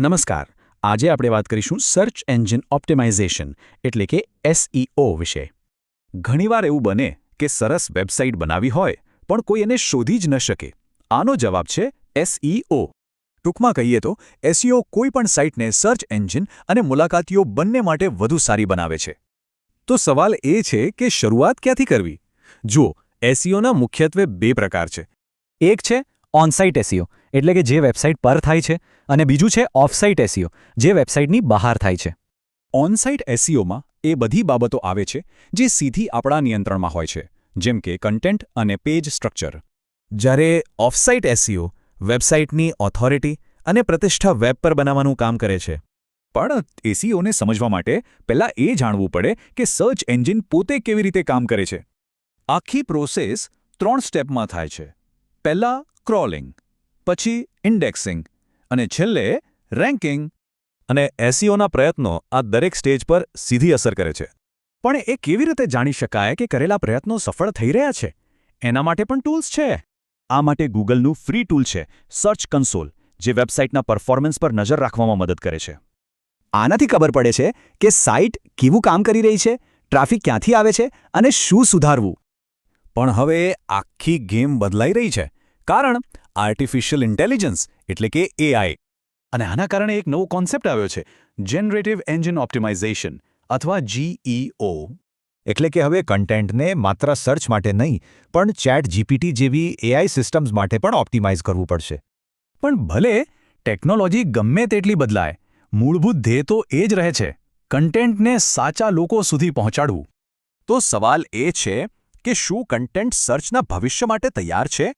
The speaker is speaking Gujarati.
નમસ્કાર. આજે આપણે વાત કરીશું સર્ચ એન્જિન ઓપ્ટિમાઇઝેશન એટલે કે એસઈઓ વિશે. ઘણીવાર એવું બને કે સરસ વેબસાઇટ બનાવી હોય, પણ કોઈ એને શોધી જ ન શકે. આનો જવાબ છે એસઈઓ ટૂંકમાં કહીએ તો એસઈઓ કોઈ પણ સાઇટને સર્ચ એન્જિન અને મુલાકાતીઓ બંને માટે વધુ સારી બનાવે છે. તો સવાલ એ છે કે શરૂઆત ક્યાંથી કરવી? જુઓ એસઈઓના મુખ્યત્વે બે પ્રકાર છે. એક છે ઓનસાઇટ એસીઓ એટલે કે જે વેબસાઇટ પર થાય છે, અને બીજું છે ઓફસાઇટ એસીઓ જે વેબસાઇટની બહાર થાય છે. ઓનસાઇટ એસીઓમાં એ બધી બાબતો આવે છે, જે સીધી આપણા નિયંત્રણમાં હોય છે, જેમ કે કન્ટેન્ટ અને પેજ સ્ટ્રક્ચર. જ્યારે ઓફસાઇટ એસીઓ વેબસાઇટની ઓથોરિટી અને પ્રતિષ્ઠા વેબ પર બનાવવાનું કામ કરે છે. પણ એસીઓને સમજવા માટે પહેલાં એ જાણવું પડે કે સર્ચ એન્જિન પોતે કેવી રીતે કામ કરે છે. આખી પ્રોસેસ ત્રણ સ્ટેપમાં થાય છે. પહેલાં ક્રોલિંગ પછી ઇન્ડેક્સિંગ અને છેલ્લે રેન્કિંગ અને એસઈઓના પ્રયત્નો આ દરેક સ્ટેજ પર સીધી અસર કરે છે. પણ એ કેવી રીતે જાણી શકાય કે કરેલા પ્રયત્નો સફળ થઈ રહ્યા છે? એના માટે પણ ટૂલ્સ છે. આ માટે ગૂગલનું ફ્રી ટૂલ છે સર્ચ કન્સોલ જે વેબસાઇટના પરફોર્મન્સ પર નજર રાખવામાં મદદ કરે છે. આનાથી ખબર પડે છે કે સાઇટ કેવું કામ કરી રહી છે, ટ્રાફિક ક્યાંથી આવે છે અને શું સુધારવું. પણ હવે આખી ગેમ બદલાઈ રહી છે. કારણ આર્ટિફિશિયલ ઇન્ટેલિજન્સ એટલે કે એઆઈ અને આના કારણે એક નવો કોન્સેપ્ટ આવ્યો છે જનરેટિવ એન્જિન ઓપ્ટિમાઇઝેશન અથવા જીઈઓ એટલે કે હવે કન્ટેન્ટને માત્ર સર્ચ માટે નહીં, પણ ચેટ જીપીટી જેવી એઆઈ સિસ્ટમ્સ માટે પણ ઓપ્ટિમાઇઝ કરવું પડશે. પણ ભલે ટેકનોલોજી ગમે તેટલી બદલાય, મૂળભૂત ધ્યેય તો એ જ રહે છે કન્ટેન્ટને સાચા લોકો સુધી પહોંચાડવું. તો સવાલ એ છે કે શું કન્ટેન્ટ સર્ચના ભવિષ્ય માટે તૈયાર છે?